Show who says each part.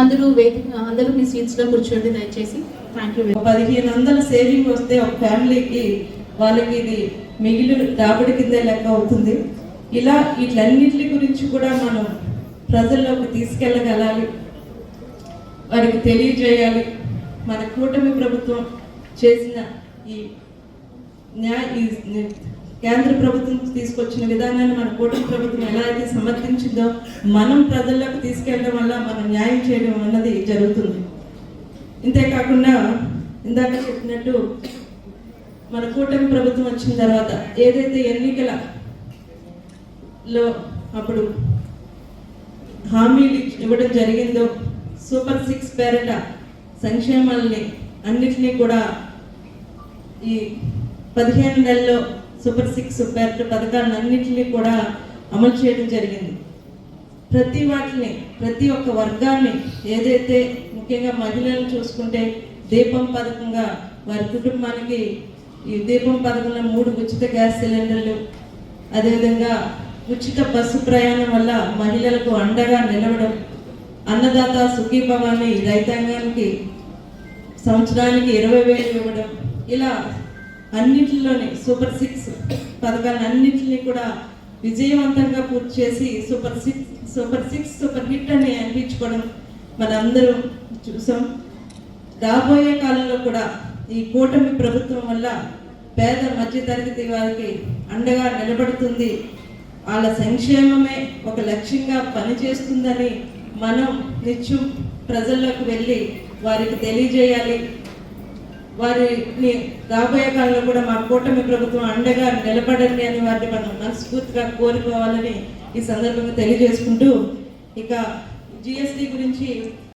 Speaker 1: అందరూ వేదిక అందరూ మీ సీట్స్లో కూర్చోండి దయచేసి. థ్యాంక్ యూ
Speaker 2: పదిహేను వందల సేవింగ్ వస్తే ఒక ఫ్యామిలీకి వాళ్ళకి ఇది మిగిలి రాబడి కింద లెక్క అవుతుంది. ఇలా వీటన్నిటి గురించి కూడా మనం ప్రజల్లోకి తీసుకెళ్ళగలాలి. వారికి తెలియజేయాలి. మన కూటమి ప్రభుత్వం చేసిన ఈ న్యాయ ఈ కేంద్ర ప్రభుత్వం తీసుకొచ్చిన విధానాన్ని మన కూటమి ప్రభుత్వం ఎలా అయితే సమర్థించిందో మనం ప్రజల్లోకి తీసుకెళ్ళడం వల్ల మనం న్యాయం చేయడం అన్నది జరుగుతుంది. ఇంతేకాకుండా ఇందాక చెప్పినట్టు మన కూటమి ప్రభుత్వం వచ్చిన తర్వాత ఏదైతే ఎన్నికల లో అప్పుడు హామీలు ఇవ్వడం జరిగిందో సూపర్ సిక్స్ పేరట సంక్షేమాల్ని అన్నిటినీ కూడా ఈ పదిహేను నెలల్లో సూపర్ సిక్స్ సూపర్ పథకాలను అన్నిటినీ కూడా అమలు చేయడం జరిగింది. ప్రతి వాటిని ప్రతి ఒక్క వర్గాన్ని ఏదైతే ముఖ్యంగా మహిళలను చూసుకుంటే దీపం పథకంగా వారి కుటుంబానికి ఈ దీపం పథకంలో మూడు ఉచిత గ్యాస్ సిలిండర్లు అదేవిధంగా ఉచిత బస్సు ప్రయాణం వల్ల మహిళలకు అండగా నిలవడం అన్నదాత సుఖీభవాన్ని రైతాంగానికి సంవత్సరానికి ఇరవై వేలు ఇవ్వడం ఇలా అన్నింటిలోనే సూపర్ సిక్స్ పథకాలను అన్నింటిని కూడా విజయవంతంగా పూర్తి చేసి super six super six super hit అని అనిపించుకోవడం మనందరం చూసాం. రాబోయే కాలంలో కూడా ఈ కూటమి ప్రభుత్వం వల్ల పేద మధ్యతరగతి వారికి అండగా నిలబడుతుంది. వాళ్ళ సంక్షేమమే ఒక లక్ష్యంగా పనిచేస్తుందని మనం నిత్యం ప్రజల్లోకి వెళ్ళి వారికి తెలియజేయాలి. వారిని రాబోయే కాలంలో కూడా మా కూటమి ప్రభుత్వం అండగా నిలబడండి అని వారిని మనం మనస్ఫూర్తిగా కోరుకోవాలని ఈ సందర్భంగా తెలియజేసుకుంటూ ఇక జిఎస్టి గురించి